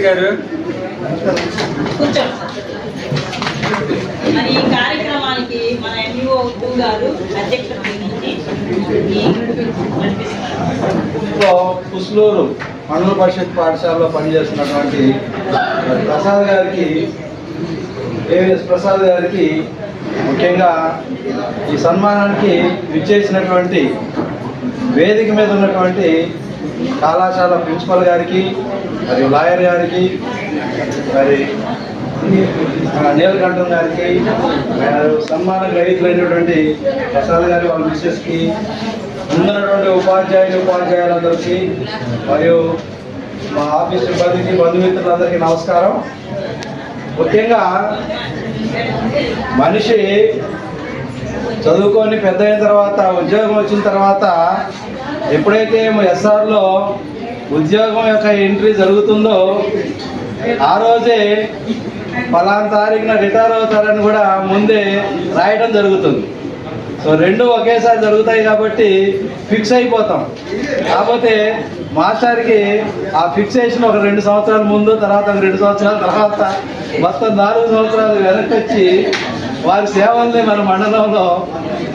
గారు. మరి ఈ కార్యక్రమానికి మన ఎంఈఓ గారు అధ్యక్షత పుస్లూరు మండల పరిషత్ పాఠశాలలో పనిచేస్తున్నటువంటి ప్రసాద్ గారికి ఏవిఎస్ ప్రసాద్ గారికి ముఖ్యంగా ఈ సన్మానానికి విచ్చేసినటువంటి వేదిక మీద ఉన్నటువంటి కళాశాల ప్రిన్సిపల్ గారికి మరియు లాయర్ గారికి మరి నీలకంఠం గారికి మరియు సన్మాన గ్రహీతులైనటువంటి ప్రసాద్ గారి వాళ్ళ మిస్సెస్కి ఉన్నటువంటి ఉపాధ్యాయులు ఉపాధ్యాయులందరికీ మరియు మా ఆఫీస్ సిబ్బందికి బంధుమిత్రులందరికీ నమస్కారం. ముఖ్యంగా మనిషి చదువుకొని పెద్ద అయిన తర్వాత ఉద్యోగం వచ్చిన తర్వాత ఎప్పుడైతే ఎస్ఆర్లో ఉద్యోగం యొక్క ఎంట్రీ జరుగుతుందో ఆ రోజే పలానా తారీఖున రిటైర్ అవుతారని కూడా ముందే రాయడం జరుగుతుంది. సో రెండు ఒకేసారి జరుగుతాయి కాబట్టి ఫిక్స్ అయిపోతాం. కాకపోతే మాస్టర్కి ఆ ఫిక్సేషన్ ఒక రెండు సంవత్సరాల ముందు తర్వాత ఒక రెండు సంవత్సరాల తర్వాత మొత్తం నాలుగు సంవత్సరాలు వెనక్కి వచ్చి వారి సేవల్ని మన మండలంలో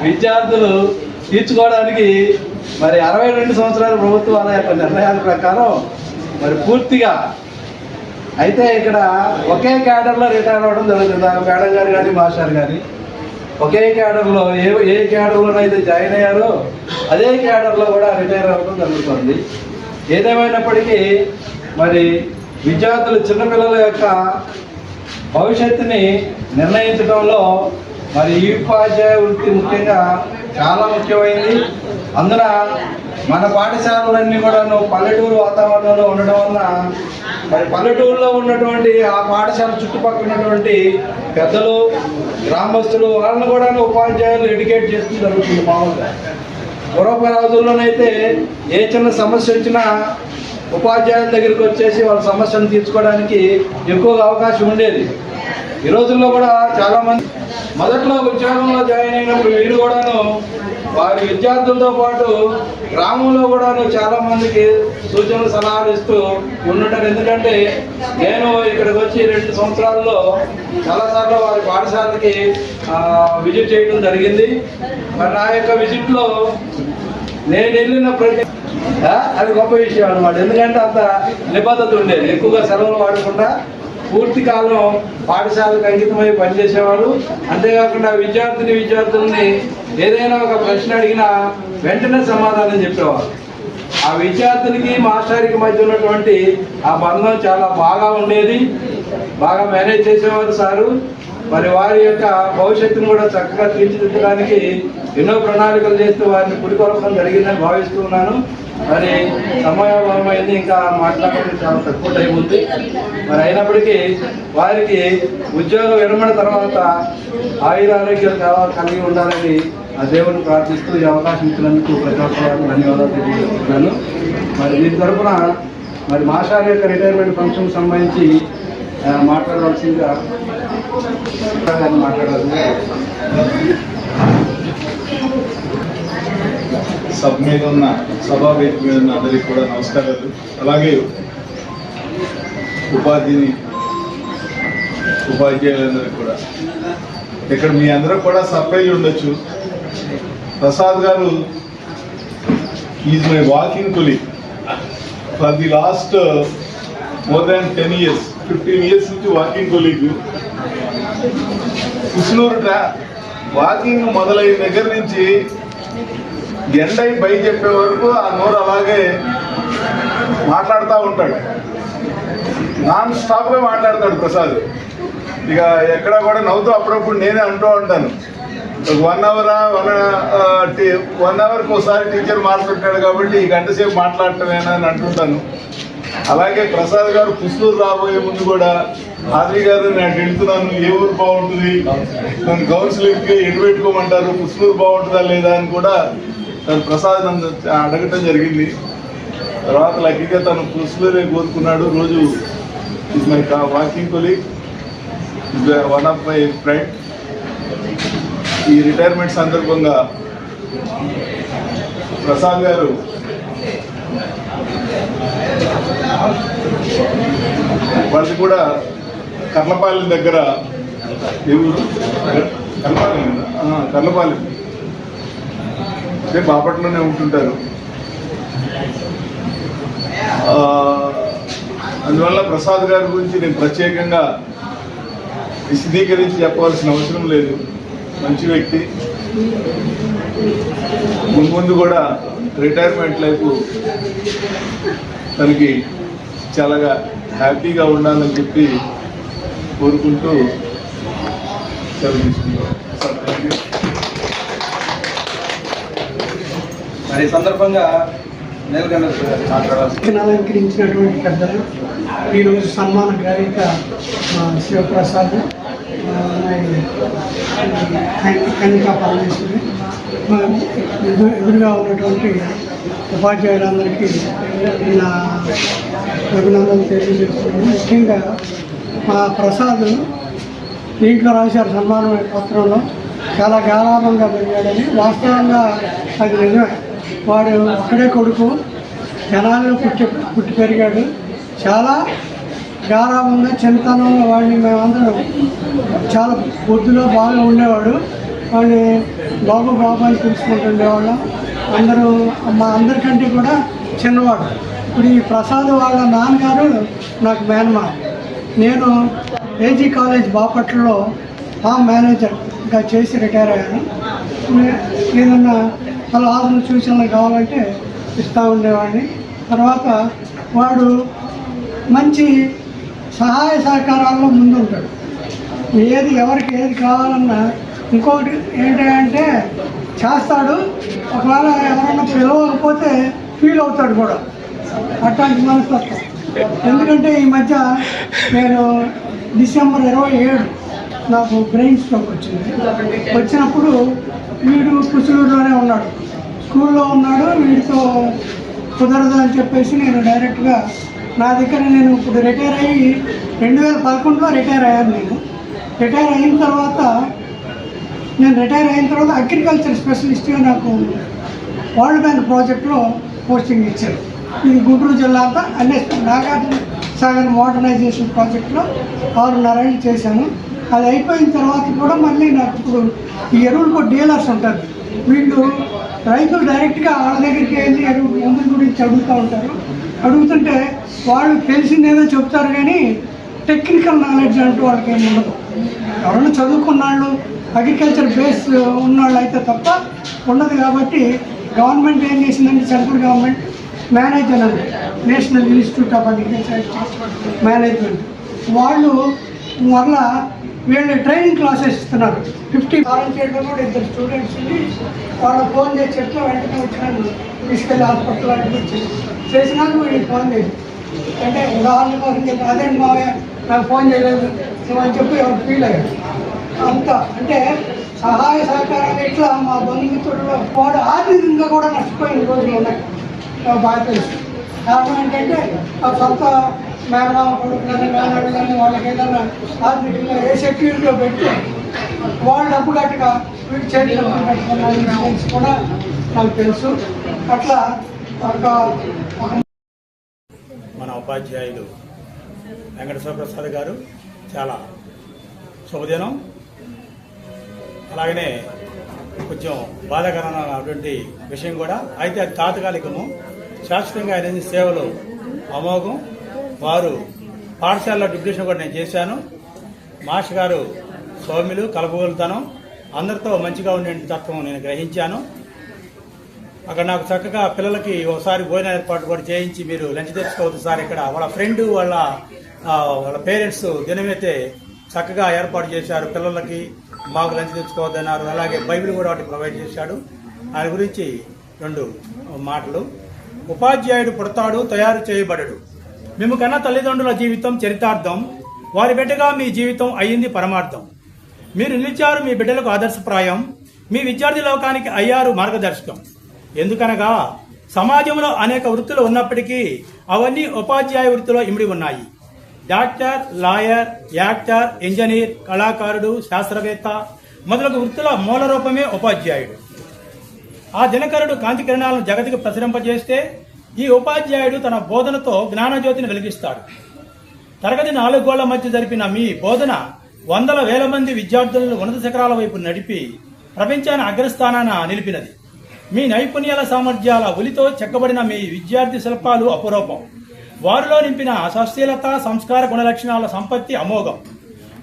విద్యార్థులు తీర్చుకోవడానికి మరి అరవై రెండు సంవత్సరాల ప్రభుత్వాల యొక్క నిర్ణయాల ప్రకారం మరి పూర్తిగా అయితే ఇక్కడ ఒకే క్యాడర్లో రిటైర్ అవ్వడం జరుగుతుంది. ఆ మేడం గారు కానీ మాస్టర్ కానీ. ఒకే క్యాడర్లో ఏ ఏ క్యాడర్లోనైతే జాయిన్ అయ్యారో అదే క్యాడర్లో కూడా రిటైర్ అవ్వడం జరుగుతుంది. ఏదేమైనప్పటికీ మరి విద్యార్థులు చిన్నపిల్లల యొక్క భవిష్యత్తుని నిర్ణయించడంలో మరి ఈ ఉపాధ్యాయ వృత్తి ముఖ్యంగా చాలా ముఖ్యమైనది అందున మన పాఠశాలలన్నీ కూడాను పల్లెటూరు వాతావరణంలో ఉండడం వలన మరి పల్లెటూరులో ఉన్నటువంటి ఆ పాఠశాల చుట్టుపక్కల ఉన్నటువంటి పెద్దలు గ్రామస్తులు వాళ్ళని కూడా ఉపాధ్యాయులు ఎడ్యుకేట్ చేస్తూ జరుగుతుంది మామూలుగా. పూర్వప రోజుల్లోనైతే ఏ చిన్న సమస్య వచ్చినా ఉపాధ్యాయుల దగ్గరికి వచ్చేసి వాళ్ళ సమస్యను తీర్చుకోవడానికి ఎక్కువగా అవకాశం ఉండేది. ఈ రోజుల్లో కూడా చాలామంది మొదట్లో ఉద్యోగంలో జాయిన్ అయినప్పుడు వీరు కూడాను వారి విద్యార్థులతో పాటు గ్రామంలో కూడాను చాలా మందికి సూచనలు సలహాలు ఇస్తూ ఉండటం. ఎందుకంటే నేను ఇక్కడికి వచ్చి రెండు సంవత్సరాల్లో చాలాసార్లు వారి పాఠశాలకి విజిట్ చేయడం జరిగింది. మరి నా యొక్క విజిట్లో నేను వెళ్ళిన ప్రతి అది గొప్ప విషయం అనమాట ఎందుకంటే అంత నిబద్ధత ఉండేది. ఎక్కువగా సెలవులు వాడకుండా పూర్తి కాలం పాఠశాలకు అంకితమై పనిచేసేవారు. అంతేకాకుండా విద్యార్థిని విద్యార్థుల్ని ఏదైనా ఒక ప్రశ్న అడిగినా వెంటనే సమాధానం చెప్పేవారు. ఆ విద్యార్థులకి మాస్టర్కి మధ్య ఉన్నటువంటి ఆ బంధం చాలా బాగా ఉండేది. బాగా మేనేజ్ చేసేవారు సారు. మరి వారి యొక్క భవిష్యత్తును కూడా చక్కగా తీర్చిదిద్దడానికి ఎన్నో ప్రణాళికలు చేస్తూ వారిని పురికొలపడం జరిగిందని భావిస్తూ ఉన్నాను. మరి సమయాభావం అయింది ఇంకా మాట్లాడడం చాలా తక్కువ టైం ఉంది. మరి అయినప్పటికీ వారికి ఉద్యోగ విరమణ తర్వాత ఆయుర ఆరోగ్యాలు కావాలి కలిగి ఉండాలని ఆ దేవుని ప్రార్థిస్తూ ఈ అవకాశం ఇచ్చినందుకు ప్రతి ఒక్కరికి ధన్యవాదాలు తెలియజేస్తున్నాను. మరి దీని తరఫున మరి మాషార్ యొక్క రిటైర్మెంట్ ఫంక్షన్ సంబంధించి మాట్లాడవలసిందిగా మాట్లాడాల్సిందిగా సభ మీద ఉన్న సభా వేదిక మీద ఉన్న అందరికీ కూడా నమస్కారాలు. అలాగే ఉపాధిని ఉపాధ్యాయులందరికీ కూడా. ఇక్కడ మీ అందరూ కూడా సర్ప్రైజ్ ఉండొచ్చు. Prasad garu is my walking colleague for the last more than ten years fifteen years నుంచి వాకింగ్ కొలీగ్ కుస్నూరు ట్రా వాకింగ్ మొదలైన దగ్గర నుంచి ఎండై పై చెప్పే వరకు ఆ నోరు అలాగే మాట్లాడుతూ ఉంటాడు. నాన్ స్టాప్గా మాట్లాడతాడు ప్రసాద్. ఇక ఎక్కడ కూడా నవ్వుతూ అప్పుడప్పుడు నేనే అంటూ ఉంటాను. వన్ అవర్ వన్ వన్ అవర్కి ఒకసారి టీచర్ మారుతుంటాడు కాబట్టి ఈ గంట సేపు మాట్లాడటమేనా అని అంటుంటాను. అలాగే ప్రసాద్ గారు పుస్తూరు రాబోయే ముందు కూడా హాజీ గారు నేను వెళ్తున్నాను ఏ ఊరు బాగుంటుంది? నన్ను కౌన్సిలింగ్కి ఎటు పెట్టుకోమంటారు పుస్తూరు బాగుంటుందా లేదా? అని కూడా తను ప్రసాదం అడగటం జరిగింది. తర్వాత లక్కీగా తను పుస్తూరే కోరుకున్నాడు. రోజు is my walking colleague one of my friend ఈ రిటైర్మెంట్ సందర్భంగా ప్రసాద్ గారు వాళ్ళు కూడా కర్లపాలెం దగ్గర ఏ కర్లపాలెం కర్లపాలెం అంటే బాపట్లోనే ఉంటుంటారు. అందువల్ల ప్రసాద్ గారి గురించి నేను ప్రత్యేకంగా విశదీకరించి చెప్పవలసిన అవసరం లేదు. మంచి వ్యక్తి. ముందు ముందు కూడా రిటైర్మెంట్ లైఫ్ తనకి చాలా హ్యాపీగా ఉండాలని చెప్పి కోరుకుంటూ సెలవు తీసుకుంటాం మరి ఈ సందర్భంగా నీలకంఠ మాట్లాడాల్సి అలంకరించినటువంటి పెద్దలు ఈరోజు సన్మాన గ్రహీత శివప్రసాద్ కన్- కన్నికా పరమేశ్వరి ఎదురుగా ఉన్నటువంటి ఉపాధ్యాయులందరికీ నా అభినందనలు తెలియజేస్తున్నాను. ముఖ్యంగా మా ప్రసాద్ దీంట్లో రాశారు సన్మానం పత్రంలో చాలా గాలాభంగా పెరిగాడని వాస్తవంగా అది నిజమే. వాడు ఒక్కడే కొడుకు. జనాల్లో పుట్టి పుట్టి పెరిగాడు. చాలా గారాభంగా చిన్నతనంలో వాడిని మేమందరం చాలా బొద్దులో బాగా ఉండేవాడు. వాడిని బాబు బాబు అని పిలుచుకుంటుండేవాళ్ళం అందరూ మా అందరికంటే కూడా చిన్నవాడు. ఇప్పుడు ఈ ప్రసాద్ వాళ్ళ నాన్నగారు నాకు మేనమా నేను ఏజీ కాలేజ్ బాపట్లలో ఆ మేనేజర్గా చేసి రిటైర్ అయ్యాను. నే- సలహాలు సూచనలు కావాలంటే ఇస్తూ ఉండేవాడిని. తర్వాత వాడు మంచి సహాయ సహకారాల్లో ముందుంటాడు. ఏది ఎవరికి ఏది కావాలన్నా ఇంకొకటి ఏంటంటే చేస్తాడు. ఒకవేళ ఎవరన్నా పిలవకపోతే ఫీల్ అవుతాడు కూడా. అట్లాంటి మనస్తత్వం. ఎందుకంటే ఈ మధ్య నేను డిసెంబర్ ఇరవై ఏడు నాకు బ్రెయిన్ స్ట్రోక్ వచ్చింది. వచ్చినప్పుడు వీడు పుసులూరులోనే ఉన్నాడు. స్కూల్లో ఉన్నాడు వీడితో కుదరదు అని చెప్పేసి నేను డైరెక్ట్గా నా దగ్గర నేను ఇప్పుడు రిటైర్ అయ్యి రెండు వేల పదకొండులో రిటైర్ అయ్యాను నేను. రిటైర్ అయిన తర్వాత నేను రిటైర్ అయిన తర్వాత అగ్రికల్చర్ స్పెషలిస్ట్గా నాకు వరల్డ్ బ్యాంక్ ప్రాజెక్ట్లో పోస్టింగ్ ఇచ్చారు. ఇది గుంటూరు జిల్లా అంతా అన్ని నాగార్జున సాగర్ మోడర్నైజేషన్ ప్రాజెక్ట్లో ఆరున్నర ఏళ్ళు చేశాను. అది అయిపోయిన తర్వాత కూడా మళ్ళీ నాకు ఈ ఈ ఎరువులకు డీలర్స్ ఉంటారు వీళ్ళు రైతులు డైరెక్ట్గా వాళ్ళ దగ్గరికి వెళ్ళి ఎరువు మందుల గురించి అడుగుతూ ఉంటారు. అడుగుతుంటే వాళ్ళు తెలిసిందేదో చెప్తారు కానీ టెక్నికల్ నాలెడ్జ్ అంటూ వాళ్ళకి ఏమి ఉండదు. ఎవరైనా చదువుకున్న వాళ్ళు అగ్రికల్చర్ బేస్ ఉన్నవాళ్ళు అయితే తప్ప ఉండదు కాబట్టి గవర్నమెంట్ ఏం చేసిందంటే సెంట్రల్ గవర్నమెంట్ మేనేజ్ అని national institute of agriculture management వాళ్ళు వల్ల వీళ్ళు ట్రైనింగ్ క్లాసెస్ ఇస్తున్నారు. ఫిఫ్టీ వాలంటీర్లు కూడా ఇద్దరు స్టూడెంట్స్ వాళ్ళు ఫోన్ చేసి చెప్తే వెంటనే వచ్చినాను తీసుకెళ్ళి హాస్పిటల్ అడ్మిట్ చేసినాక వీడికి ఫోన్ చేసి. అంటే ఉదాహరణ కోసం చెప్పి అదేంటి మావయ్య నాకు ఫోన్ చేయలేదు. నువ్వు అని చెప్పి ఎవరు ఫీల్ అయ్యారు? అంత అంటే సహాయ సహకారాలు ఇట్లా మా బంధుమిత్రుల్లో వాడు ఆర్థికంగా కూడా నష్టపోయిన రోజులు ఉన్నాయి. బాగా తెలుసు కారణం ఏంటంటే సొంత మేనమామ కొడుకులని మేనడు కానీ వాళ్ళకి ఏదైనా హాస్పిటల్లో ఏ సెక్యూరిటీలో పెట్టి వాళ్ళు డబ్బు కట్టగా వీటి చర్యలు డబ్బులు కూడా నాకు తెలుసు. అట్లా ఒక ఒక మన ఉపాధ్యాయులు వెంకటేశ్వర ప్రసాద్ గారు చాలా శుభదినం. అలాగనే కొంచెం బాధాకరమైనటువంటి విషయం కూడా. అయితే అది తాత్కాలికము. శాశ్వతంగా ఆయన సేవలు అమోఘం. వారు పాఠశాలలో డిప్యూషన్ కూడా నేను చేశాను. మాస్టర్ గారు సౌమ్యులు కలపగలుగుతాను. అందరితో మంచిగా ఉండే తత్వం నేను గ్రహించాను. అక్కడ నాకు చక్కగా పిల్లలకి ఒకసారి భోజన ఏర్పాటు కూడా చేయించి మీరు లంచ్ తెచ్చుకోవద్దు సార్. ఇక్కడ వాళ్ళ ఫ్రెండ్ వాళ్ళ వాళ్ళ పేరెంట్స్ దినమైతే చక్కగా ఏర్పాటు చేశారు. పిల్లలకి మాకు లంచ్ తెచ్చుకోవద్దన్నారు. అలాగే బైబిల్ కూడా వాటి ప్రొవైడ్ చేశాడు. దాని గురించి రెండు మాటలు. ఉపాధ్యాయుడు పుడతాడు తయారు చేయబడడు. మేము కన్నా తల్లిదండ్రుల జీవితం చరితార్థం. వారి బిడ్డగా మీ జీవితం అయ్యింది పరమార్థం. మీరు నిలిచారు మీ బిడ్డలకు ఆదర్శప్రాయం. మీ విద్యార్థి లోకానికి అయ్యారు మార్గదర్శకం. ఎందుకనగా సమాజంలో అనేక వృత్తులు ఉన్నప్పటికీ అవన్నీ ఉపాధ్యాయ వృత్తిలో ఇమిడి ఉన్నాయి. డాక్టర్ లాయర్ యాక్టర్ ఇంజనీర్ కళాకారుడు శాస్త్రవేత్త మొదలగు వృత్తుల మూల రూపమే ఉపాధ్యాయుడు. ఆ దినకరుడు కాంతి కిరణాలను జగతికి ప్రసరింపజేస్తే ఈ ఉపాధ్యాయుడు తన బోధనతో జ్ఞానజ్యోతిని వెలిగిస్తాడు. తరగతి నాలుగు గోళ్ళ మధ్య జరిపిన మీ బోధన వందల వేల మంది విద్యార్థులను ఉన్నత శిఖరాల వైపు నడిపి ప్రపంచాన్ని అగ్రస్థానాన నిలిపినది. మీ నైపుణ్యాల సామర్థ్యాల ఒలితో చెక్కబడిన మీ విద్యార్థి శిల్పాలు అపురూపం. వారిలో నింపిన సశీలత సంస్కార గుణలక్షణాల సంపత్తి అమోఘం.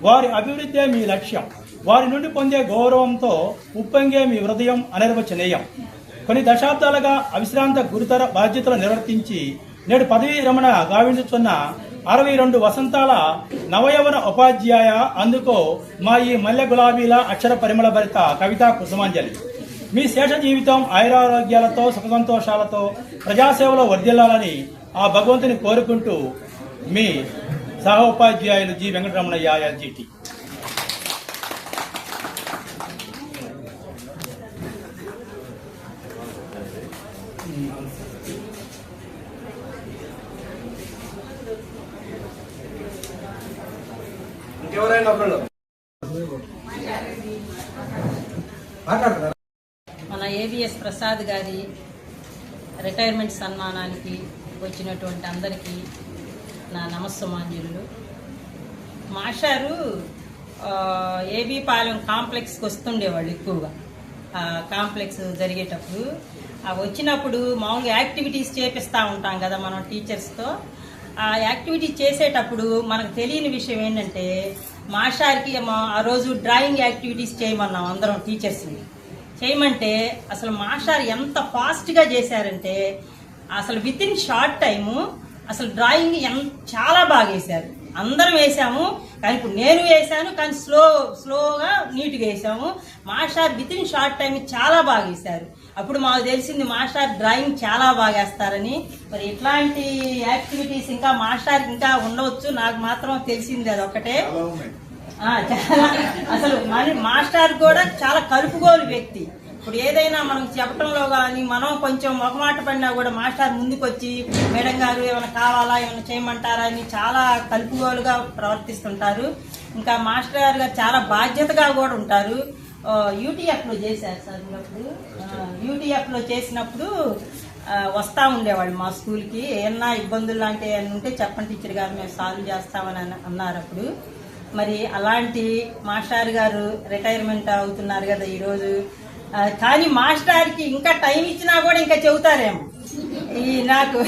వారి అభివృద్ధే మీ లక్ష్యం. వారి నుండి పొందే గౌరవంతో ఉప్పొంగే మీ హృదయం అనిర్వచనీయం. కొన్ని దశాబ్దాలుగా అవిశ్రాంత గురుతర బాధ్యతలు నిర్వర్తించి నేడు పదవీ రమణ గావించుతున్న అరవై రెండు వసంతాల నవయవన ఉపాధ్యాయ అందుకో మా ఈ మల్లె గులాబీల అక్షర పరిమళ భరిత కవితా కుసుమాంజలి మీ శేష జీవితం ఆయురారోగ్యాలతో సుఖ సంతోషాలతో ప్రజాసేవలో వర్ధిల్లాలని ఆ భగవంతుని కోరుకుంటూ మీ సహ ఉపాధ్యాయులు జి వెంకటరమణయ్య ఎల్జీటీ ఎవరైనా ఒకళ్ళు. మన ఏవిఎస్ ప్రసాద్ గారి రిటైర్మెంట్ సన్మానానికి వచ్చినటువంటి అందరికీ నా నమస్సమాంజలు. మాషారు ఏబీ పాలెం కాంప్లెక్స్కి వస్తుండేవాళ్ళు ఎక్కువగా. ఆ, కాంప్లెక్స్ జరిగేటప్పుడు. వచ్చినప్పుడు మామూలుగా యాక్టివిటీస్ చేపిస్తూ ఉంటాం కదా మనం టీచర్స్తో. ఆ యాక్టివిటీ చేసేటప్పుడు మనకు తెలియని విషయం ఏంటంటే మాషార్కి మా- ఆ రోజు డ్రాయింగ్ యాక్టివిటీస్ చేయమన్నాం అందరం టీచర్స్ని. చేయమంటే అసలు మాస్టర్ ఎంత ఫాస్ట్గా చేశారంటే అసలు విత్ ఇన్ షార్ట్ టైము అసలు డ్రాయింగ్ ఎంత చాలా బాగా వేశారు. అందరం వేసాము కానీ ఇప్పుడు నేను వేసాను కానీ స్లో స్లోగా నీట్గా వేసాము master with in short time చాలా బాగా వేశారు. అప్పుడు మాకు తెలిసింది మాస్టర్ డ్రాయింగ్ చాలా బాగా వేస్తారని మరి ఇట్లాంటి యాక్టివిటీస్ ఇంకా మాస్టర్ ఇంకా ఉండవచ్చు నాకు మాత్రం తెలిసింది అది ఒకటే చాలా అసలు మరి మాస్టర్ కూడా చాలా కలుపుగోలు వ్యక్తి. ఇప్పుడు ఏదైనా మనం చెప్పడంలో కానీ మనం కొంచెం మొహమాట పడినా కూడా మాస్టర్ ముందుకొచ్చి మేడం గారు ఏమైనా కావాలా ఏమైనా చేయమంటారా? అని చాలా కలుపుగోలుగా ప్రవర్తిస్తుంటారు. ఇంకా మాస్టర్ గారు చాలా బాధ్యతగా కూడా ఉంటారు. యూటీఎఫ్లో చేశారు సార్ ఉన్నప్పుడు యూటీఎఫ్ చేసినప్పుడు వస్తూ ఉండేవాళ్ళు మా స్కూల్కి. ఏమన్నా ఇబ్బందులు లాంటివి ఏమన్నా ఉంటే చెప్పండి టీచర్ గారు మేము సాల్వ్ చేస్తామని అన్నారు అప్పుడు. మరి అలాంటి మాస్టర్ గారు రిటైర్మెంట్ అవుతున్నారు కదా ఈరోజు. కానీ మాస్టర్కి ఇంకా టైం ఇచ్చినా కూడా ఇంకా చెబుతారేమో. ఈ నాకు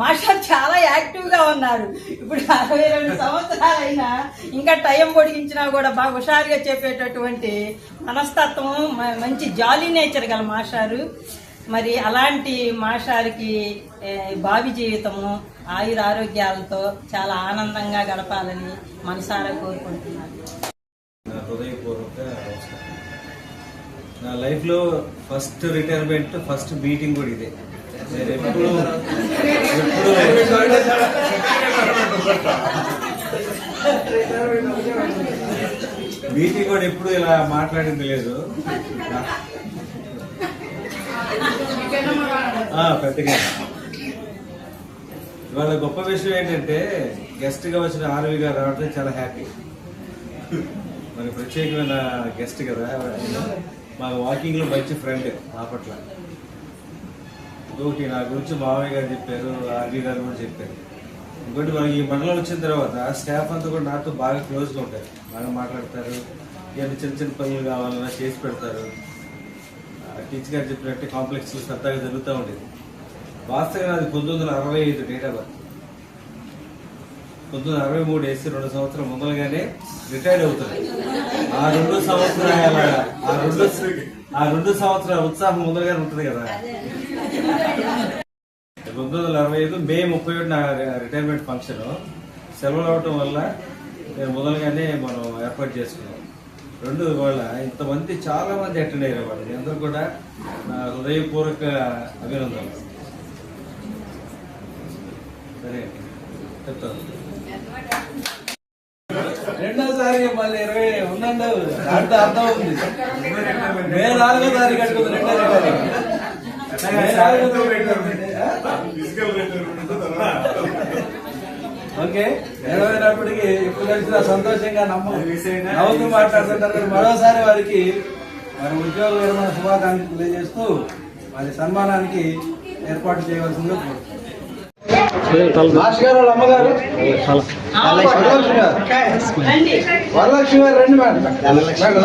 మాస్టర్ చాలా యాక్టివ్గా ఉన్నారు. ఇప్పుడు అరవై రెండు సంవత్సరాలైనా ఇంకా టైం పొడిగించినా కూడా బాగా హుషారుగా చెప్పేటటువంటి మనస్తత్వం మంచి జాలీ నేచర్ గల మాస్టారు మరి అలాంటి మాస్టార్కి భావి జీవితము ఆయుర ఆరోగ్యాలతో చాలా ఆనందంగా గడపాలని మనసారా కోరుకుంటున్నాను. నా హృదయపూర్వక నా లైఫ్లో ఫస్ట్ రిటైర్మెంట్ ఫస్ట్ మీటింగ్ కూడా ఇదే. ఎప్పుడు మీటింగ్ కూడా ఎప్పుడు ఇలా మాట్లాడింది లేదు. పెద్దగా ఇవాళ గొప్ప విషయం ఏంటంటే గెస్ట్గా వచ్చిన ఆర్వి గారు రావడం చాలా హ్యాపీ మరి ప్రత్యేకమైన గెస్ట్ కదా. మా వాకింగ్లో మంచి ఫ్రెండ్ బాపట్ల ఇంకొకటి నా గురించి మావయ్య గారు చెప్పారు ఆర్డీ గారు కూడా చెప్పారు. ఇంకోటి మనకి ఈ మండలం వచ్చిన తర్వాత స్టాఫ్ అంతా కూడా నాతో బాగా క్లోజ్గా ఉంటారు. బాగా మాట్లాడతారు. ఇవన్నీ చిన్న చిన్న పనులు కావాలన్నా చేసి పెడతారు. టీచర్ గారు చెప్పినట్టు కాంప్లెక్స్ సరదాగా జరుగుతూ ఉండేది. వాస్తవంగా అది పంతొమ్మిది వందల అరవై ఐదు డేట్ ఆఫ్ బర్త్ పంతొమ్మిది వందల అరవై మూడు వేసి రెండు సంవత్సరం ముందలుగానే రిటైర్ అవుతుంది ఆ రెండు సంవత్సరాల ఆ రెండు ఆ రెండు సంవత్సరాల ఉత్సాహం ముందరగానే ఉంటుంది కదా. పంతొమ్మిది వందల అరవై ఐదు మే ముప్పై ఒకటి నా రిటైర్మెంట్ ఫంక్షన్ సెలవులు అవటం వల్ల నేను మొదలుగానే మనం ఏర్పాటు చేసుకున్నాం. రెండు వాళ్ళ ఇంతమంది చాలా మంది అటెండ్ అయ్యారు వాళ్ళు అందరూ కూడా నా హృదయపూర్వక అభినందనలు. సరే చెప్తాను. రెండోసారి మళ్ళీ ఇరవై ఉందండి. దాంట్లో అర్థం ఉంది. మే నాలుగో తారీఖు కట్టుకుంది రెండో ఓకే నెరవేరినప్పటికీ ఇప్పుడు కలిసిన సంతోషంగా నమ్మ. నవ్వుతూ మాట్లాడుతుంటారు మరోసారి వారికి మరి ఉద్యోగ విరమణ శుభాకాంక్షలు తెలియజేస్తూ వారి సన్మానానికి ఏర్పాటు చేయవలసిందిగా కోరుతున్నాను అమ్మగారు. వరలక్ష్మి గారు. వరలక్ష్మి రండి మేడం. మేడం,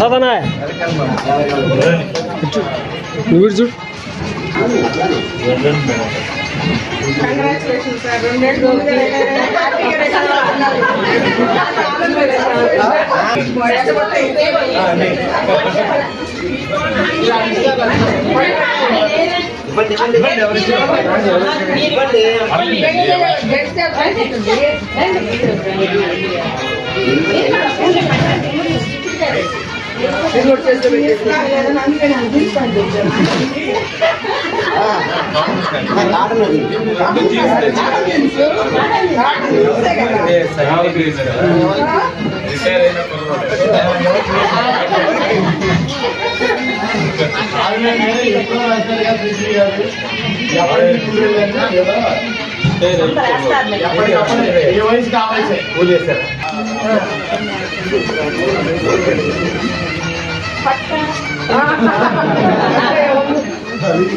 గారు? ఇవ్వండి, ఇవ్వండి, ఇవ్వండి, ఎవరు ఇవ్వండి, ఇవ్వండి. ఏ వయసు కావాల్సి సంతోష్ ప్రియ, రండి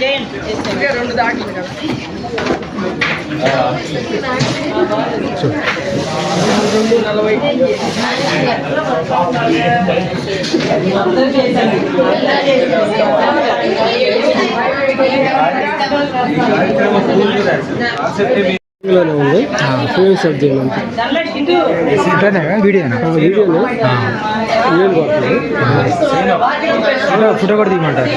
చేయండి రెండు దాట్లు ఈ కార్యక్రమం పూర్తి కాన్సెప్ట్ లోనే ఉంది. ఫోన్ సెట్ చేయమంటే. వీడియోనా ఏం కొట్టలేదు ఫోటో కూడా తీయమంటారు.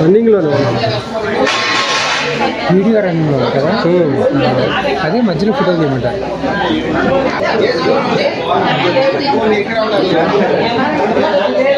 రన్నింగ్లోనే ఉన్నాం వీడియో రన్నింగ్లో ఉంది కదా? అదే మధ్యలో ఫోటో తీయమంటారు. చూడండి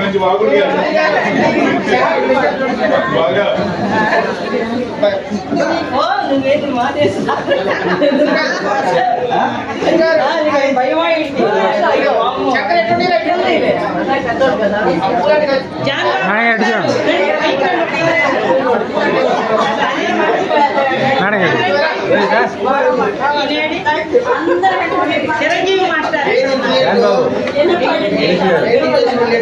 మంచి బాగుంది బాగా చిరంజీవి మాస్టర్ సంతోష్ ప్రియ గొప్ప విషయం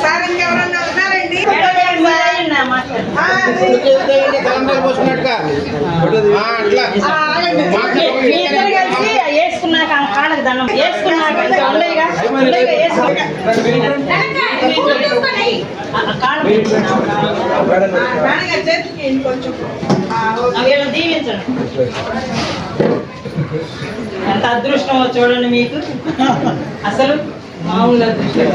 సార్ ఇంకెవరన్నా ఉన్నారండి అట్లా ఆ కాళ్ళకి దండం. వేసుకున్నాక దీవించండి. ఎంత అదృష్టమో చూడండి మీకు. అసలు మామూలు అదృష్టం